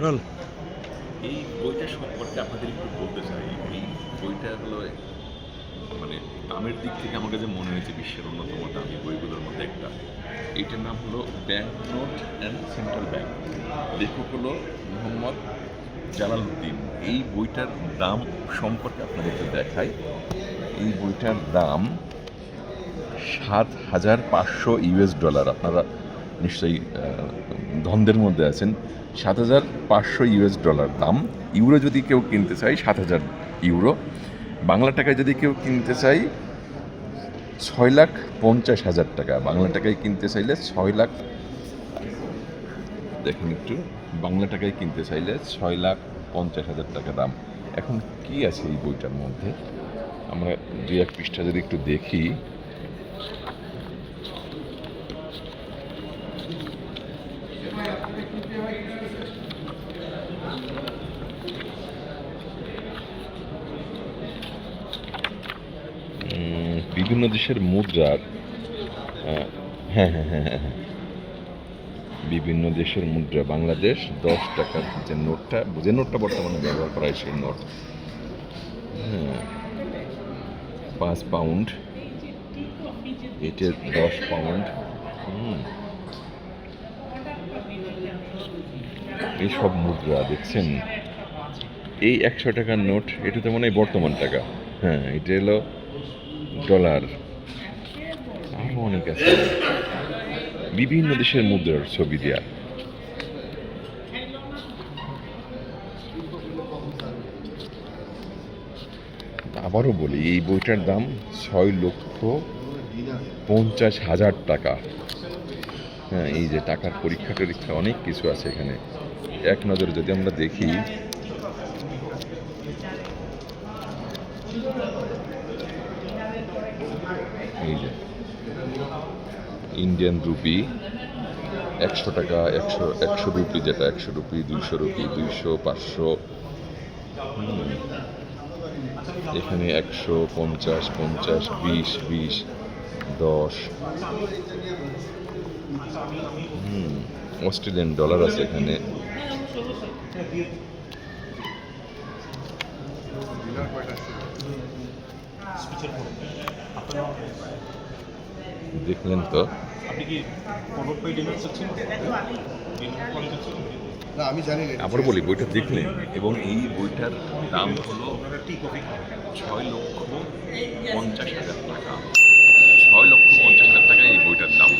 Role. এই বইটা সম্পর্কে আপনাদের একটু বলতে চাই। এই বইটা হলো মানে দামের দিক থেকে আমার কাছে মনে হয়েছে বিশ্বের অন্যতম দামি বইগুলোর মধ্যে একটা। এইটার নাম হলো bank note and central bank. লেখক হলো মোহাম্মদ জালালউদ্দিন। এই বইটার দাম সম্পর্কে আপনাদেরকে দেখাই। এই বইটার দাম সাত হাজার পাঁচশো ইউএস ডলার। আপনারা নিশ্চয়ই ধন্দের মধ্যে আছেন। সাত হাজার পাঁচশো ইউএস ডলার দাম। ইউরো যদি কেউ কিনতে চায়, সাত হাজার ইউরো। বাংলা টাকায় যদি কেউ কিনতে চাই ছয় লাখ পঞ্চাশ হাজার টাকা। বাংলা টাকায় কিনতে চাইলে ছয় লাখ, দেখুন একটু, বাংলা টাকায় কিনতে চাইলে ছয় লাখ পঞ্চাশ হাজার টাকা দাম। এখন কি আছে এই বইটার মধ্যে? আমরা দু এক পৃষ্ঠা যদি একটু দেখি। বিভিন্ন দেশের মুদ্রার হ্যাঁ হ্যাঁ হ্যাঁ হ্যাঁ হ্যাঁ। বিভিন্ন দেশের মুদ্রা বাংলাদেশ দশ টাকার যে নোটটা যে নোটটা বর্তমানে ব্যবহার করা হয় সেই নোট। হ্যাঁ পাঁচ পাউন্ড এটা দশ পাউন্ড। হুম। এইসব মুদ্রা, দেখছেন? এই একশো টাকার নোট এটা তো মনে হয় বর্তমান টাকা। হ্যাঁ এটা হলো ডলার। আরও অনেক আছে। বিভিন্ন দেশের মুদ্রার ছবি দেওয়া আবারও বলি, এই বইটার দাম ছয় লক্ষ পঞ্চাশ হাজার টাকা। হ্যাঁ এই যে টাকার পরীক্ষা টরীক্ষা অনেক কিছু আছে এখানে। এক নজরে যদি আমরা দেখি, এই যে ইন্ডিয়ান রুপি একশো টাকা, একশো একশো রুপি যেটা, একশো রুপি দুইশো রুপি দুইশো, পাঁচশো এখানে একশো পঞ্চাশ পঞ্চাশ, বিশ বিশ, দশ হুম অস্ট্রেলিয়ান ডলার আছে এখানে। দেখলেন তো। আপনি কি ফরওয়ার্ড পেয়ে ডিমেট না আমি জানি না। আবার বলি বইটা দেখলেন। এবং এই বইটার দাম হলো ছয় লক্ষ পঞ্চাশ হাজার টাকা। ছয় লক্ষ পঞ্চাশ হাজার টাকা এই বইটার দাম।